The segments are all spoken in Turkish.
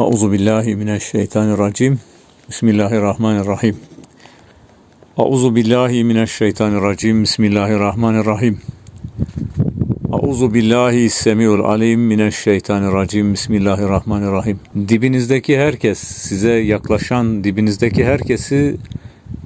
Euzu billahi mineşşeytanirracim. Bismillahirrahmanirrahim. Euzu billahi mineşşeytanirracim. Bismillahirrahmanirrahim. Euzu billahi semiul alim mineşşeytanirracim. Bismillahirrahmanirrahim. Dibinizdeki herkes size yaklaşan dibinizdeki herkesi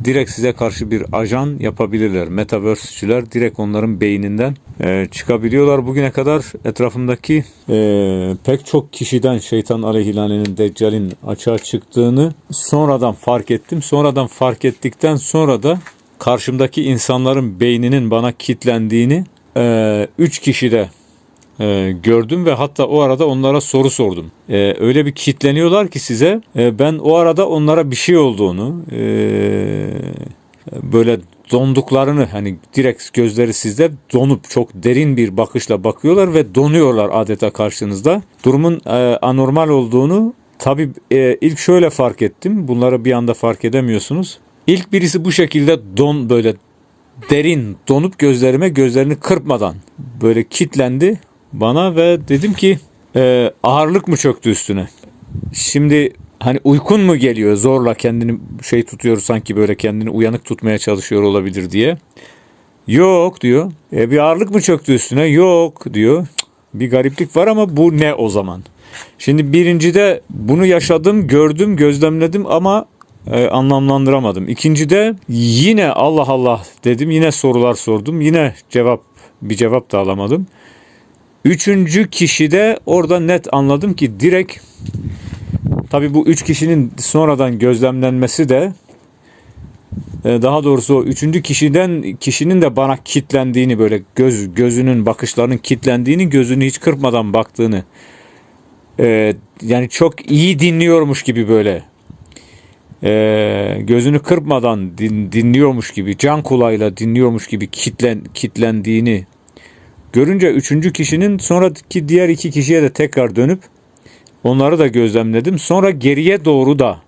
direkt size karşı bir ajan yapabilirler. Metaverse'çüler direkt onların beyninden e, çıkabiliyorlar. Bugüne kadar etrafımdaki e, pek çok kişiden şeytan aleyhilanenin deccalin açığa çıktığını sonradan fark ettim. Sonradan fark ettikten sonra da karşımdaki insanların beyninin bana kitlendiğini e, üç kişide e, gördüm ve hatta o arada onlara soru sordum. E, öyle bir kitleniyorlar ki size e, ben o arada onlara bir şey olduğunu e, böyle donduklarını hani direkt gözleri sizde donup çok derin bir bakışla bakıyorlar ve donuyorlar adeta karşınızda. Durumun e, anormal olduğunu tabii e, ilk şöyle fark ettim. Bunları bir anda fark edemiyorsunuz. İlk birisi bu şekilde don böyle derin donup gözlerime gözlerini kırpmadan böyle kitlendi bana ve dedim ki e, ağırlık mı çöktü üstüne? Şimdi hani uykun mu geliyor zorla kendini şey tutuyor sanki böyle kendini uyanık tutmaya çalışıyor olabilir diye. Yok diyor. E, bir ağırlık mı çöktü üstüne? Yok diyor. Bir gariplik var ama bu ne o zaman? Şimdi birincide bunu yaşadım, gördüm, gözlemledim ama e, anlamlandıramadım. İkincide yine Allah Allah dedim. Yine sorular sordum. Yine cevap bir cevap da alamadım. Üçüncü kişide orada net anladım ki direkt tabi bu üç kişinin sonradan gözlemlenmesi de e, daha doğrusu o üçüncü kişiden kişinin de bana kitlendiğini böyle göz gözünün bakışlarının kitlendiğini gözünü hiç kırpmadan baktığını e, yani çok iyi dinliyormuş gibi böyle e, gözünü kırpmadan din, dinliyormuş gibi can kulağıyla dinliyormuş gibi kitlen kitlendiğini Görünce üçüncü kişinin sonraki diğer iki kişiye de tekrar dönüp onları da gözlemledim. Sonra geriye doğru da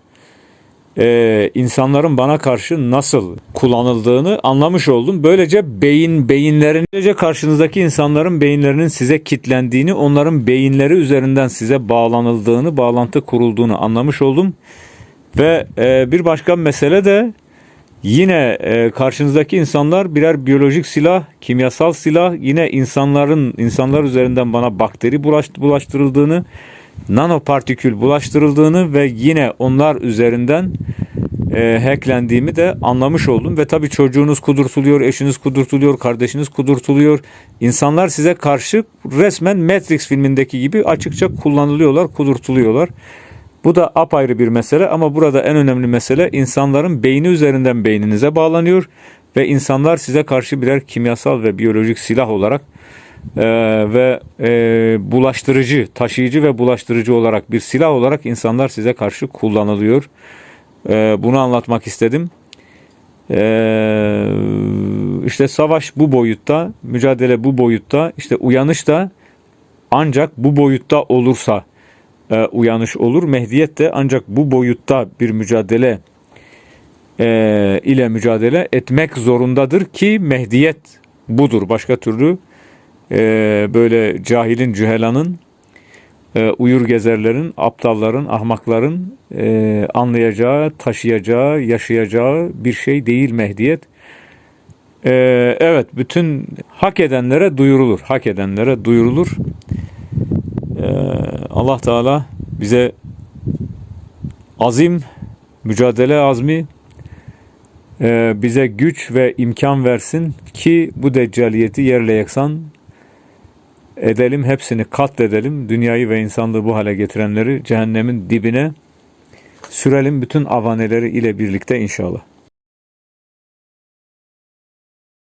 e, insanların bana karşı nasıl kullanıldığını anlamış oldum. Böylece beyin beyinlerin, böylece karşınızdaki insanların beyinlerinin size kitlendiğini, onların beyinleri üzerinden size bağlanıldığını, bağlantı kurulduğunu anlamış oldum. Ve e, bir başka mesele de Yine e, karşınızdaki insanlar birer biyolojik silah, kimyasal silah, yine insanların insanlar üzerinden bana bakteri bulaşt, bulaştırıldığını, nanopartikül bulaştırıldığını ve yine onlar üzerinden e, hacklendiğimi de anlamış oldum. Ve tabii çocuğunuz kudurtuluyor, eşiniz kudurtuluyor, kardeşiniz kudurtuluyor. İnsanlar size karşı resmen Matrix filmindeki gibi açıkça kullanılıyorlar, kudurtuluyorlar. Bu da apayrı bir mesele ama burada en önemli mesele insanların beyni üzerinden beyninize bağlanıyor ve insanlar size karşı birer kimyasal ve biyolojik silah olarak e, ve e, bulaştırıcı, taşıyıcı ve bulaştırıcı olarak bir silah olarak insanlar size karşı kullanılıyor. E, bunu anlatmak istedim. E, işte savaş bu boyutta, mücadele bu boyutta, işte uyanış da ancak bu boyutta olursa e, uyanış olur. Mehdiyet de ancak bu boyutta bir mücadele e, ile mücadele etmek zorundadır ki mehdiyet budur. Başka türlü e, böyle cahilin, cühelanın, e, uyur gezerlerin, aptalların, ahmakların e, anlayacağı, taşıyacağı, yaşayacağı bir şey değil mehdiyet. E, evet, bütün hak edenlere duyurulur. Hak edenlere duyurulur. Allah Teala bize azim, mücadele azmi, e, bize güç ve imkan versin ki bu deccaliyeti yerle yeksan edelim, hepsini katledelim. Dünyayı ve insanlığı bu hale getirenleri cehennemin dibine sürelim bütün avaneleri ile birlikte inşallah.